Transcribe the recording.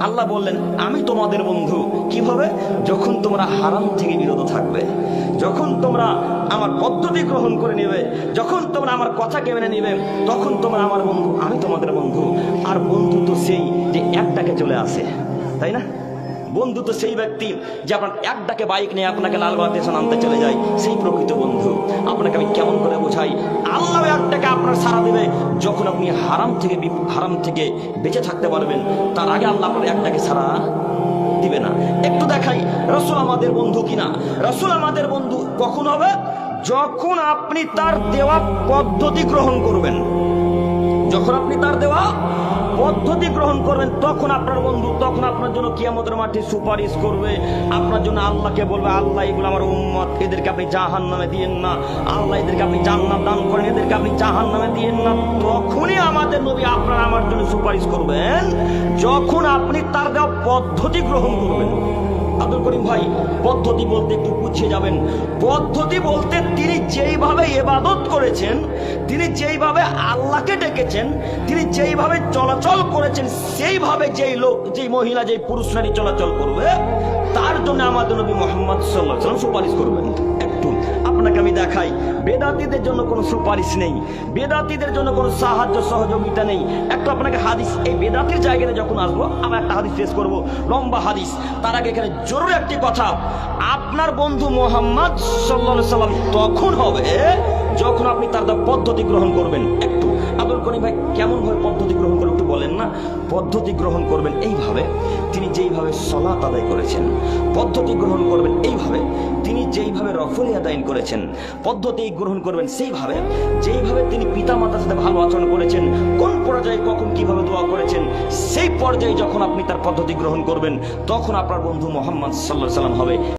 আল্লাহ বললেন, আমি তোমাদের বন্ধু। কীভাবে? যখন তোমরা হারাম থেকে বিরত থাকবে, যখন তোমরা আমার পদ্ধতি গ্রহণ করে নেবে, যখন তোমরা আমার কথাকে মেনে নেবে, তখন তোমরা আমার বন্ধু, আমি তোমাদের বন্ধু। আর বন্ধু তো সেই যে একটাকে চলে আসে, তাই না? বন্ধু তো সেই ব্যক্তি যে আপনার এক ডাকে বাইক নিয়ে আপনাকে লালবাগ স্টেশন আনতে চলে যায়, সেই প্রকৃত বন্ধু। আপনাকে আমি কেমন করে বোঝাই? আপনার সারা দেবে যখন আপনি হারাম থেকে হারাম থেকে বেঁচে থাকতে পারবেন। তার আগে আল্লাহ আপনার একটাকে সারা দিবে না। একটু দেখাই, রসুল আমাদের বন্ধু কিনা? রসুল আমাদের বন্ধু কখন হবে? যখন আপনি তার দেওয়া পদ্ধতি গ্রহণ করবেন। যখন আপনি তার দেওয়া পদ্ধতি গ্রহণ করবেন, তখন আপনার বন্ধু, তখন আপনার জন্য কিয়ামতের মাঠে সুপারিশ করবে। আপনার জন্য আল্লাহকে বলবে, আল্লাহ, এগুলো আমার উম্মত, এদেরকে আপনি জাহান নামে দিয়েন না। আল্লাহ, এদেরকে আপনি জান্নাত দান করেন, এদেরকে আপনি জাহান নামে দিয়েন না। তখনই আমাদের নবী আপনার আমার জন্য সুপারিশ করবেন, যখন আপনি তার দেওয়া পদ্ধতি গ্রহণ করবেন। আব্দুল করিম ভাই, পদ্ধতি বলতে একটু বুঝিয়ে যাবেন। পদ্ধতি বলতে যেইভাবে এবাদত করেছেন, তিনি যেইভাবে আল্লাহকে ডেকেছেন, তিনি যেইভাবে চলাচল করেছেন, সেইভাবে যেই লোক, যেই মহিলা, যেই পুরুষ নারী চলাচল করবে, তার জন্য আমাদের নবী মোহাম্মদ সাল্লাহ সাল্লাম সুপারিশ করবেন। একটু আপনাকে আমি দেখাই, বেদাতিদের জন্য কোনো সুপারিশ নেই, বেদাতিদের জন্য কোনো সাহায্য সহযোগিতা নেই। একটু আপনাকে হাদিস, এই বেদাতির জায়গায় যখন আসব আমরা একটা হাদিস পেশ করব, লম্বা হাদিস। তার আগে এখানে জরুরি একটি কথা, আপনার বন্ধু মোহাম্মদ সাল্লাহ সাল্লাম তখন হবে যখন আপনি তার পদ্ধতি গ্রহণ করবেন, একটু আব্দুল করিম ভাই কেমন ভাবে পদ্ধতি গ্রহণ করবেন একটু বলেন না? পদ্ধতি গ্রহণ করবেন এইভাবে, তিনি যেইভাবে সলাত আদায় করেছেন, পদ্ধতি গ্রহণ করবেন এইভাবে, তিনি যেইভাবে রফলি আদায়ন করেছেন, পদ্ধতি গ্রহণ করবেন সেইভাবে, যেইভাবে তিনি পিতা মাতার সাথে ভালো আচরণ করেছেন, কোন পর্যায়ে কখন কীভাবে দোয়া করেছেন, সেই পর্যায়ে যখন আপনি তার পদ্ধতি গ্রহণ করবেন, তখন আপনার বন্ধু মোহাম্মদ সাল্লাহ সাল্লাম হবে।